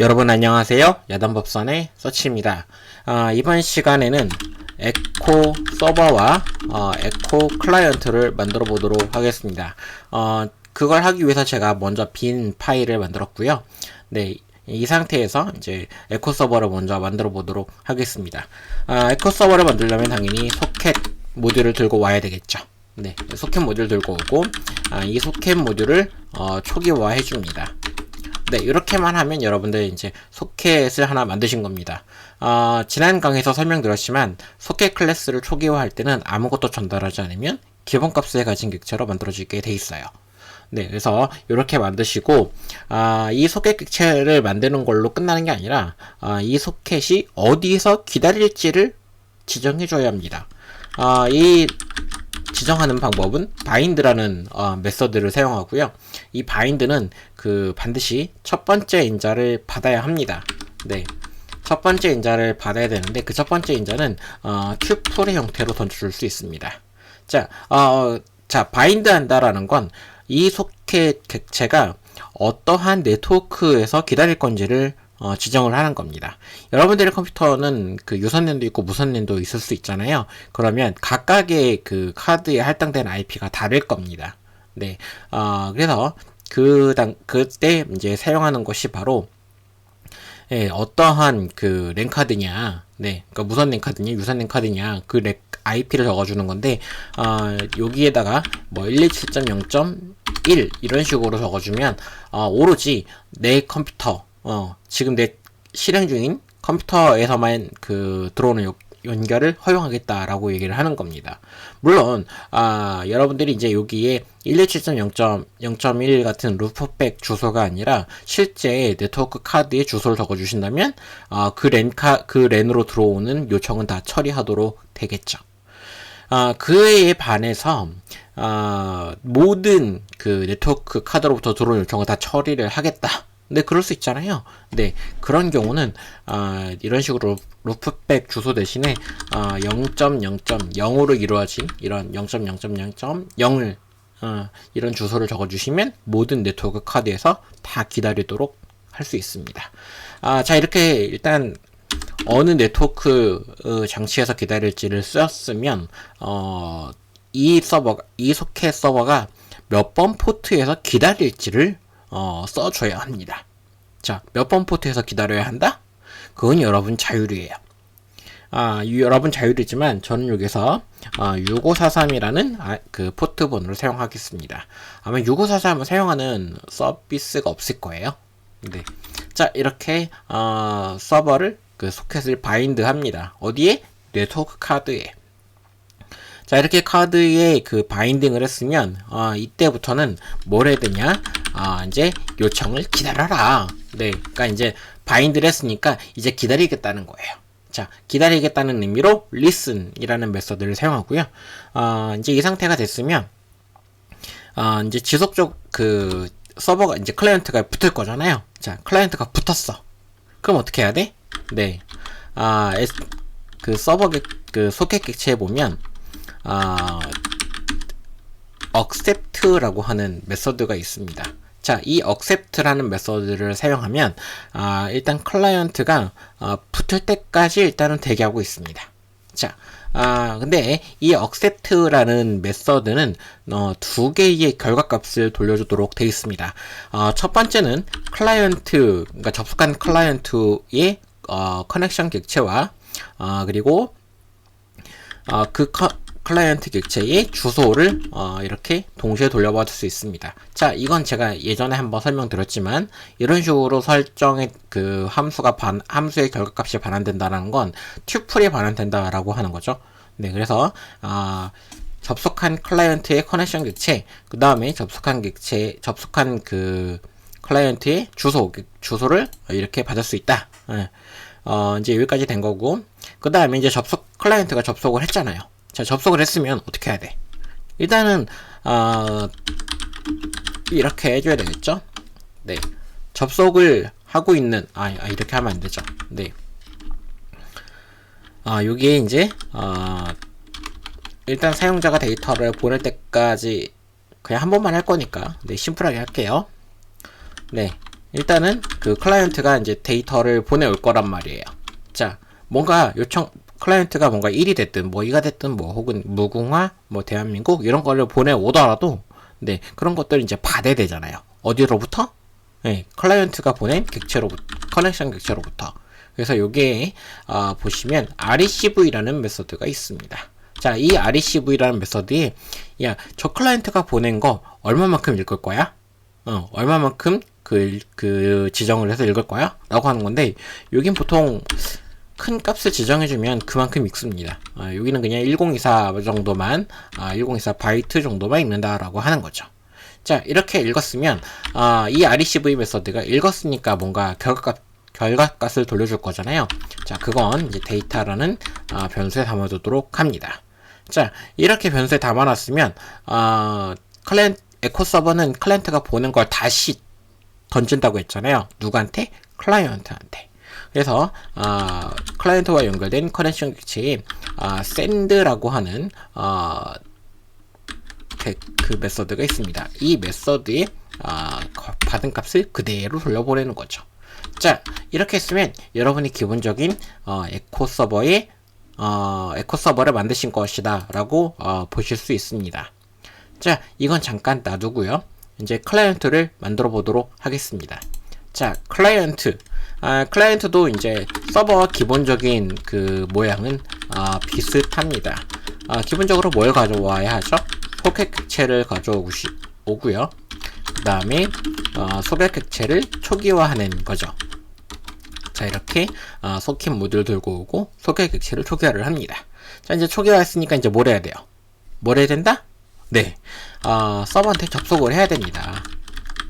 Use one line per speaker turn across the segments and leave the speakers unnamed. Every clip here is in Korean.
여러분 안녕하세요. 야단법선의 서치입니다. 아, 이번 시간에는 에코 서버와 어, 에코 클라이언트를 만들어 보도록 하겠습니다. 어, 그걸 하기 위해서 제가 먼저 빈 파일을 만들었고요. 네, 이 상태에서 이제 에코 서버를 먼저 만들어 보도록 하겠습니다. 아, 에코 서버를 만들려면 당연히 소켓 모듈을 들고 와야 되겠죠. 네, 소켓 모듈 들고 오고 아, 이 소켓 모듈을 어, 초기화 해 줍니다. 네, 이렇게만 하면 여러분들 이제 소켓을 하나 만드신 겁니다. 어, 지난 강에서 설명드렸지만 소켓 클래스를 초기화할 때는 아무것도 전달하지 않으면 기본값을 가진 객체로 만들어지게 돼 있어요. 네, 그래서 이렇게 만드시고 아, 이 소켓 객체를 만드는 걸로 끝나는 게 아니라 아, 이 소켓이 어디서 기다릴지를 지정해 줘야 합니다. 아, 이 지정하는 방법은 바인드라는 어, 메서드를 사용하고요. 이 바인드는 그 반드시 첫 번째 인자를 받아야 합니다. 네. 첫 번째 인자를 받아야 되는데 그 첫 번째 인자는 어, 튜플의 형태로 던져줄 수 있습니다. 자, 어, 자 바인드 한다라는 건 이 소켓 객체가 어떠한 네트워크에서 기다릴 건지를 어, 지정을 하는 겁니다. 여러분들의 컴퓨터는 그 유선랜도 있고 무선랜도 있을 수 있잖아요. 그러면 각각의 그 카드에 할당되는 IP가 다를 겁니다. 네, 어, 그래서 그 당, 그때 이제 사용하는 것이 바로 예, 어떠한 그 랜카드냐, 네, 그러니까 무선 랜카드냐, 유선 랜카드냐, 그 렉, IP를 적어주는 건데, 어, 여기에다가 뭐 127.0.1 이런 식으로 적어주면, 어, 오로지 내 컴퓨터, 어, 지금 내 실행 중인 컴퓨터에서만 그 들어오는 요, 연결을 허용하겠다라고 얘기를 하는 겁니다. 물론 아, 여러분들이 이제 여기에 127.0.0.1 같은 루프백 주소가 아니라 실제 네트워크 카드에 주소를 적어 주신다면 아, 그 랜카 그 랜으로 들어오는 요청은 다 처리하도록 되겠죠. 아, 그에 반해서 아, 모든 그 네트워크 카드로부터 들어온 요청을 다 처리를 하겠다. 네, 그럴 수 있잖아요. 네, 그런 경우는 아, 이런 식으로 루프백 주소 대신에 아, 0.0.0으로 이루어진 이런 0.0.0.0을 어, 이런 주소를 적어주시면 모든 네트워크 카드에서 다 기다리도록 할 수 있습니다. 아, 자 이렇게 일단 어느 네트워크 어, 장치에서 기다릴지를 쓰였으면 어, 이 서버 이 소켓 서버가 몇 번 포트에서 기다릴지를 어, 써줘야 합니다. 자, 몇 번 포트에서 기다려야 한다? 그건 여러분 자율이에요. 아, 여러분 자율이지만 저는 여기서 아, 6543이라는 아, 그 포트 번호를 사용하겠습니다. 아마 6543을 사용하는 서비스가 없을 거예요. 네. 자, 이렇게 어, 서버를 그 소켓을 바인드 합니다. 어디에? 네트워크 카드에. 자, 이렇게 카드에 그 바인딩을 했으면 어, 이때부터는 뭘 해야 되냐? 아, 이제 요청을 기다려라. 네. 그러니까 이제 바인드를 했으니까 이제 기다리겠다는 거예요. 자, 기다리겠다는 의미로 listen이라는 메서드를 사용하고요. 어, 이제 이 상태가 됐으면 어, 이제 지속적 그 서버가 이제 클라이언트가 붙을 거잖아요. 자, 클라이언트가 붙었어. 그럼 어떻게 해야 돼? 네. 아, 그 서버 객, 그 소켓 객체에 보면 아, accept라고 하는 메서드가 있습니다. 자, 이 accept라는 메서드를 사용하면 아, 일단 클라이언트가 어, 붙을 때까지 일단은 대기하고 있습니다. 자, 아, 근데 이 accept라는 메서드는 어, 두 개의 결과값을 돌려주도록 되어 있습니다. 어, 첫 번째는 클라이언트, 그러니까 접속한 클라이언트의 어, 커넥션 객체와 어, 그리고 어, 그 커, 클라이언트 객체의 주소를 어, 이렇게 동시에 돌려받을 수 있습니다. 자, 이건 제가 예전에 한번 설명드렸지만 이런 식으로 설정의 그 함수가 반, 함수의 결과값이 반환된다는 건 튜플이 반환된다라고 하는 거죠. 네, 그래서 어, 접속한 클라이언트의 커넥션 객체, 그 다음에 접속한 객체, 접속한 그 클라이언트의 주소, 주소를 이렇게 받을 수 있다. 네. 어, 이제 여기까지 된 거고, 그 다음에 이제 접속, 클라이언트가 접속을 했잖아요. 자, 접속을 했으면 어떻게 해야 돼? 일단은 어, 이렇게 해줘야 되겠죠? 네, 접속을 하고 있는 아, 아 이렇게 하면 안 되죠. 네, 아 여기에 이제 어, 일단 사용자가 데이터를 보낼 때까지 그냥 한 번만 할 거니까 네 심플하게 할게요. 네, 일단은 그 클라이언트가 이제 데이터를 보내올 거란 말이에요. 자, 뭔가 요청 클라이언트가 뭔가 1이 됐든 뭐 2가 됐든 뭐 혹은 무궁화 뭐 대한민국 이런 거를 보내오더라도 네, 그런 것들 이제 받아야 되잖아요. 어디로부터? 네, 클라이언트가 보낸 객체로부터 커넥션 객체로부터. 그래서 요게 아, 보시면 RECV라는 메서드가 있습니다. 자, 이 RECV라는 메서드에 야, 저 클라이언트가 보낸 거 얼마만큼 읽을 거야? 어, 얼마만큼 그, 그 지정을 해서 읽을 거야? 라고 하는 건데, 여긴 보통 큰 값을 지정해주면 그만큼 읽습니다. 아, 여기는 그냥 1024 정도만, 아, 1024 바이트 정도만 읽는다라고 하는 거죠. 자, 이렇게 읽었으면, 아, 이 RECV 메서드가 읽었으니까 뭔가 결과값, 결과값을 돌려줄 거잖아요. 자, 그건 이제 데이터라는 아, 변수에 담아두도록 합니다. 자, 이렇게 변수에 담아놨으면, 아, 클랜, 에코 서버는 클라이언트가 보는 걸 다시 던진다고 했잖아요. 누구한테? 클라이언트한테. 그래서 아, 클라이언트와 연결된 커넥션 객체에 아, send라고 하는 아, 그, 그 메서드가 있습니다. 이 메서드에 아, 받은 값을 그대로 돌려보내는 거죠. 자, 이렇게 했으면 여러분이 기본적인 어, 에코 서버에 어, 에코 서버를 만드신 것이다 라고 어, 보실 수 있습니다. 자, 이건 잠깐 놔두고요. 이제 클라이언트를 만들어 보도록 하겠습니다. 자, 클라이언트. 아, 클라이언트도 이제 서버와 기본적인 그 모양은 아, 비슷합니다. 아, 기본적으로 뭘 가져와야 하죠? 소켓 객체를 가져오고요. 그 다음에 어, 소켓 객체를 초기화하는 거죠. 자 이렇게 어, 소켓 모듈 들고 오고 소켓 객체를 초기화를 합니다. 자 이제 초기화했으니까 이제 뭘 해야 돼요? 뭘 해야 된다? 네, 어, 서버한테 접속을 해야 됩니다.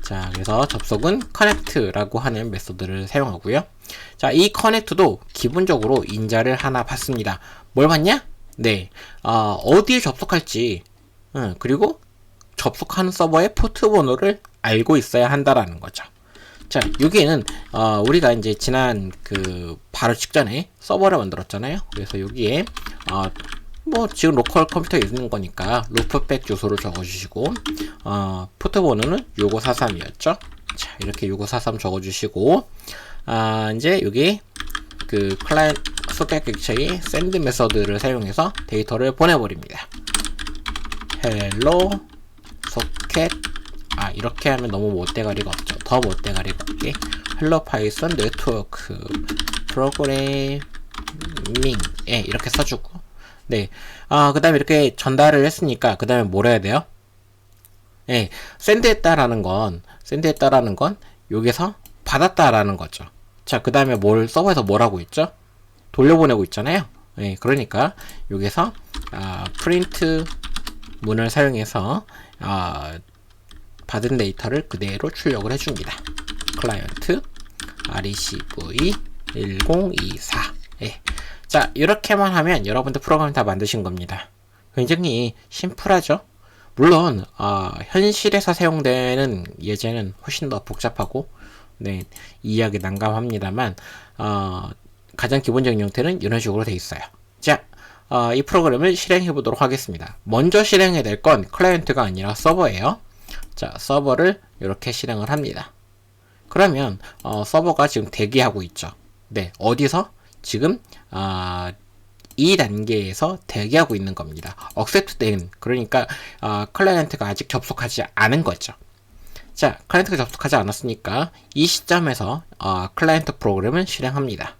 자, 그래서 접속은 connect라고 하는 메소드를 사용하고요. 자, 이 connect도 기본적으로 인자를 하나 받습니다. 뭘 받냐? 네, 어, 어디에 접속할지, 응, 그리고 접속하는 서버의 포트 번호를 알고 있어야 한다라는 거죠. 자, 여기에는 어, 우리가 이제 지난 그 바로 직전에 서버를 만들었잖아요. 그래서 여기에 어, 뭐 지금 로컬 컴퓨터에 있는 거니까 루프백 주소를 적어주시고 어, 포트 번호는 요거 43이었죠. 자 이렇게 요거 43 적어주시고 아 이제 여기 그 클라이언트 소켓 객체의 샌드 메서드를 사용해서 데이터를 보내버립니다. 헬로 소켓 아 이렇게 하면 너무 못대가리가 없죠. 더 못대가리가 없게 헬로 파이썬 네트워크 프로그래밍 예 이렇게 써주고 네. 아, 그 다음에 이렇게 전달을 했으니까, 그 다음에 뭘 해야 돼요? 예, 샌드 했다라는 건, 샌드 했다라는 건, 여기서 받았다라는 거죠. 자, 그 다음에 뭘, 서버에서 뭘 하고 있죠? 돌려보내고 있잖아요. 예, 그러니까, 여기서, 아, 프린트 문을 사용해서, 아, 받은 데이터를 그대로 출력을 해줍니다. 클라이언트, RECV 1024. 예. 자, 이렇게만 하면 여러분들 프로그램 다 만드신 겁니다. 굉장히 심플하죠? 물론, 어, 현실에서 사용되는 예제는 훨씬 더 복잡하고, 네, 이해하기 난감합니다만, 어, 가장 기본적인 형태는 이런 식으로 되어 있어요. 자, 어, 이 프로그램을 실행해 보도록 하겠습니다. 먼저 실행해야 될 건 클라이언트가 아니라 서버예요. 자, 서버를 이렇게 실행을 합니다. 그러면 어, 서버가 지금 대기하고 있죠. 네, 어디서? 지금 아, 이 단계에서 대기하고 있는 겁니다. 억셉트된 그러니까 아, 클라이언트가 아직 접속하지 않은 거죠. 자, 클라이언트가 접속하지 않았으니까 이 시점에서 어, 클라이언트 프로그램을 실행합니다.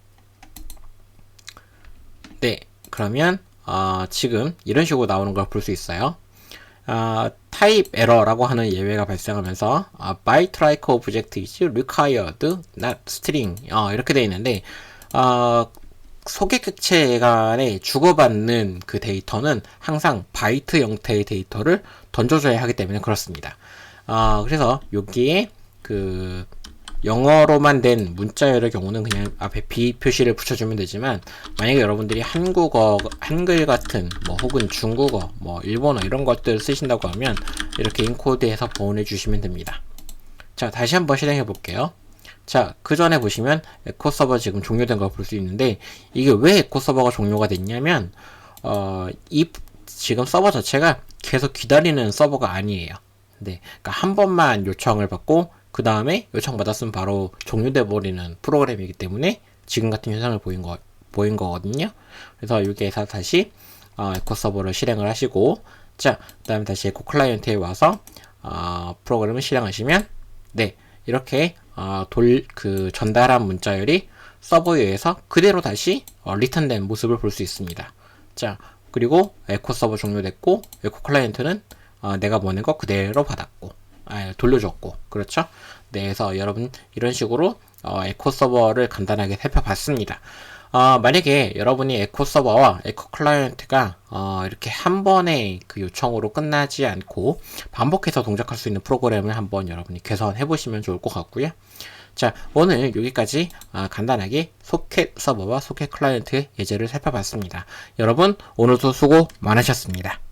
네, 그러면 어, 지금 이런 식으로 나오는 걸 볼 수 있어요. 어, 타입 에러라고 하는 예외가 발생하면서 어, byte like object is required not string 어, 이렇게 되어 있는데 어, 소개객체 간에 주고받는 그 데이터는 항상 바이트 형태의 데이터를 던져줘야 하기 때문에 그렇습니다. 어, 그래서 여기에 그 영어로만 된 문자열의 경우는 그냥 앞에 비 표시를 붙여주면 되지만 만약에 여러분들이 한국어, 한글 같은 뭐 혹은 중국어, 뭐 일본어 이런 것들을 쓰신다고 하면 이렇게 인코드해서 보내주시면 됩니다. 자, 다시 한번 실행해 볼게요. 자, 그 전에 보시면 에코 서버 지금 종료된 걸 볼 수 있는데 이게 왜 에코 서버가 종료가 됐냐면 어, 이 지금 서버 자체가 계속 기다리는 서버가 아니에요. 네, 그러니까 한 번만 요청을 받고 그 다음에 요청 받았으면 바로 종료돼 버리는 프로그램이기 때문에 지금 같은 현상을 보인 거 보인 거거든요. 그래서 여기에서 다시 어, 에코 서버를 실행을 하시고 자 그다음에 다시 에코 클라이언트에 와서 어, 프로그램을 실행하시면 네 이렇게 어, 돌 그 전달한 문자열이 서버에 의해서 그대로 다시 어, 리턴된 모습을 볼 수 있습니다. 자 그리고 에코 서버 종료됐고 에코 클라이언트는 어, 내가 보낸 거 그대로 받았고 아, 돌려줬고 그렇죠? 네, 그래서 여러분 이런 식으로 어, 에코 서버를 간단하게 살펴봤습니다. 어, 만약에 여러분이 에코 서버와 에코 클라이언트가 어, 이렇게 한 번의 그 요청으로 끝나지 않고 반복해서 동작할 수 있는 프로그램을 한번 여러분이 개선해 보시면 좋을 것 같고요. 자, 오늘 여기까지 아, 간단하게 소켓 서버와 소켓 클라이언트 예제를 살펴봤습니다. 여러분, 오늘도 수고 많으셨습니다.